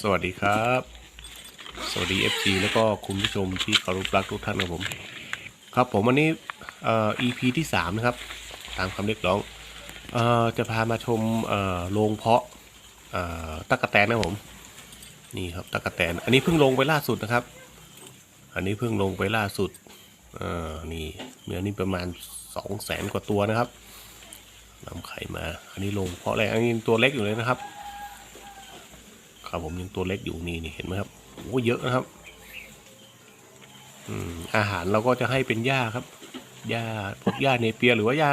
สวัสดีครับ สวัสดี FC แล้วก็คุณผู้ชมที่เคารพรักทุกท่านนะครับผม ครับผมวันนี้เอ่อ EP ที่ 3 นะครับ ตามคำเรียกร้องเอ่อจะพามาชมเอ่อโรงเพาะเอ่อตะกะแตนนะผม นี่ครับตะกะแตน อันนี้เพิ่งลงไปล่าสุดนะครับ อันนี้เพิ่งลงไปล่าสุดเอ่อนี่เนื้อนี่ประมาณ 2 0 0แสนกว่าตัวนะครับนำไข่มา อันนี้ลงเพาะอะไรอันนี้ตัวเล็กอยู่เลยนะครับ ครับผมยังตัวเล็กอยู่นี่นี่เห็นไหมครับโอ้เยอะนะครับอืมอาหารเราก็จะให้เป็นหญ้าครับหญ้าพวกหญ้าเนเปียหรือว่าหญ้า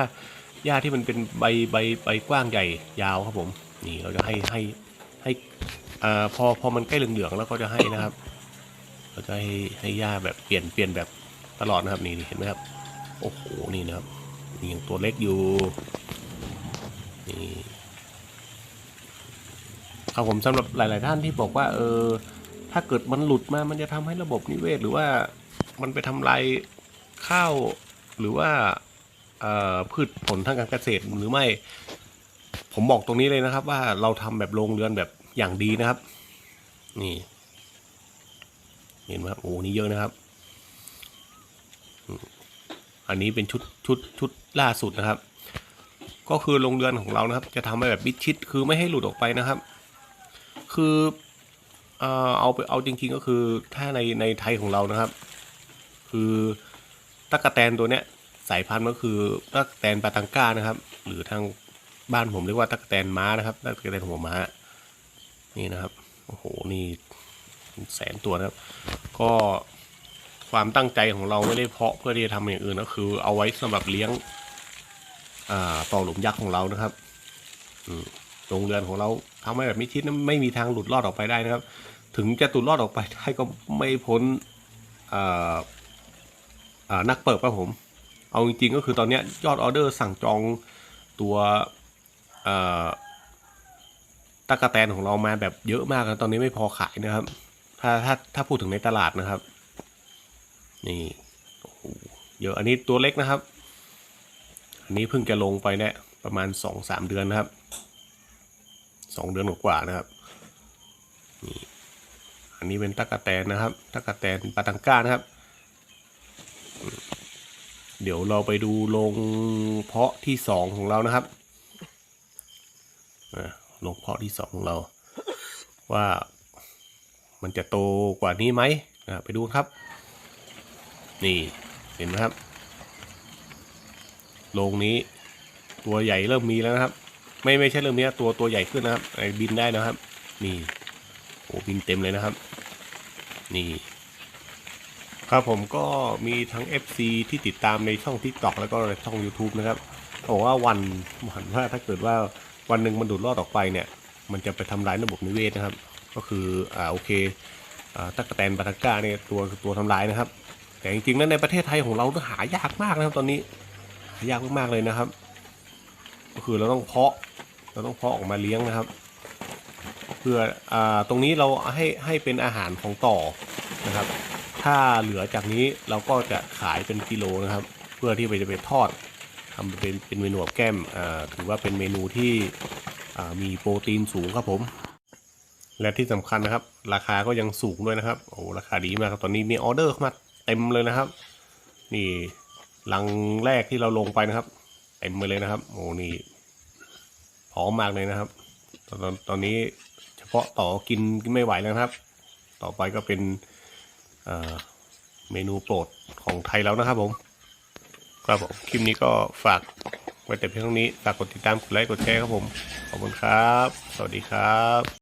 หญ้าที่มันเป็นใบใบใบกว้างใหญ่ยาวครับผม นี่เราจะให้ให้ให้อ่าพอพอมันใกล้เหลืองๆแล้วก็จะให้นะครับ เราจะให้ให้หญ้าแบบเปลี่ยนเปลี่ยนแบบตลอดนะครับนี่นี่เห็นไหมครับ โอ้โหนี่นะครับนี่ยังตัวเล็กอยู่ ครับผมสำหรับหลาย ๆ ท่านที่บอกว่าเออถ้าเกิดมันหลุดมา มันจะทำให้ระบบนิเวศ หรือว่ามันไปทำลายข้าวหรือว่าออพืชผลทางการเกษตรหรือไม่ ผมบอกตรงนี้เลยนะครับ ว่าเราทำแบบโรงเรือนแบบอย่างดีนะครับ นี่ เห็นไหมโอ้นี่เยอะนะครับ อันนี้เป็นชุดชุดชุดล่าสุดนะครับ ก็คือโรงเรือนของเรานะครับ จะทำให้แบบมิดชิดคือไม่ให้หลุดออกไปนะครับ คือเออเอาไปเอาจริง ๆ ก็คือถ้าในในไทยของเรานะครับ คือตะกะแตนตัวเนี้ยสายพันธุ์ก็คือตะกะแตนปาตังก้านะครับ หรือทางบ้านผมเรียกว่าตะกะแตนม้านะครับตะกะแตนหัวม้า นี่นะครับโอ้โหนี่แสนตัวนะครับ ก็ความตั้งใจของเราไม่ได้เพาะเพื่อที่จะทำอย่างอื่นก็คือ เอาไว้สำหรับเลี้ยง อ่าต่อหลุมยักษ์ของเรานะครับ อืม โรงเรือนของเราทำให้แบบมิชิดนั้นไม่มีทางหลุดรอดออกไปได้นะครับ ถึงจะหลุดรอดออกไปได้ก็ไม่พ้นนักเปิดครับผม เอาจริงๆก็คือตอนนี้ยอดออเดอร์สั่งจองตัวตะกะแตนของเรามาแบบเยอะมากนะตอนนี้ไม่พอขายนะครับ ถ้าถ้าถ้าพูดถึงในตลาดนะครับ นี่โอ้โหเยอะอันนี้ตัวเล็กนะครับ อันนี้เพิ่งจะลงไปเนี่ยประมาณสองสามเดือนนะครับ สองเดือนกว่านะครับนี่อันนี้เป็นตะกะแตนนะครับตะกะแตนปาตังก้านะครับ เดี๋ยวเราไปดูโรงเพาะที่สองของเรานะครับอะโรงเพาะที่สองของเรา ว่ามันจะโตกว่านี้ไหมอะไปดูครับ นี่เห็นไหมครับโรงนี้ตัวใหญ่เริ่มมีแล้วนะครับ ไม่ไม่ใช่เริ่มนี้ตัวตัวใหญ่ขึ้นนะครับบินได้นะครับ นี่โอ้บินเต็มเลยนะครับ นี่ครับผมก็มีทั้ง FC ที่ติดตามในช่อง TikTok แล้วก็ในช่อง YouTube นะครับบอกว่าวันหวันว่าถ้าเกิดว่าวันหนึ่งมันดูดรอดออกไปเนี่ย มันจะไปทำลายระบบนิเวศนะครับ ก็คืออ่าโอเคอ่าตั๊กแตนบาตาก้าเนี่ยตัวตัวทำลายนะครับ แต่จริงๆแล้วในประเทศไทยของเราหายากมากนะครับตอนนี้หายากมากๆเลยนะครับ ก็คือเราต้องเพาะ เราต้องเพาะออกมาเลี้ยงนะครับ เพื่ออตรงนี้เราให้ให้เป็นอาหารของต่อนะครับ ถ้าเหลือจากนี้เราก็จะขายเป็นกิโลนะครับ เพื่อที่ไปจะไปทอดทำเป็นเป็นเมนูแก้มถือว่าเป็นเมนูที่มีโปรตีนสูงครับผม และที่สำคัญนะครับ ราคาก็ยังสูงด้วยนะครับโอ้ราคาดีมากครับตอนนี้มีออเดอร์เข้ามาเต็มเลยนะครับ นี่ลังแรกที่เราลงไปนะครับเต็มไปเลยนะครับโอ้นี่ อมมากเลยนะครับ ตอนตอนนี้เฉพาะต่อกินไม่ไหวแล้วครับ ต่อไปก็เป็นเเมนูโปรดของไทยแล้วนะครับผมครับผมคลิปนี้ก็ฝากไว้แต่เพียงเท่านี้ฝากกดติดตามกดไลค์กดแชร์ครับผมขอบคุณครับ สวัสดีครับ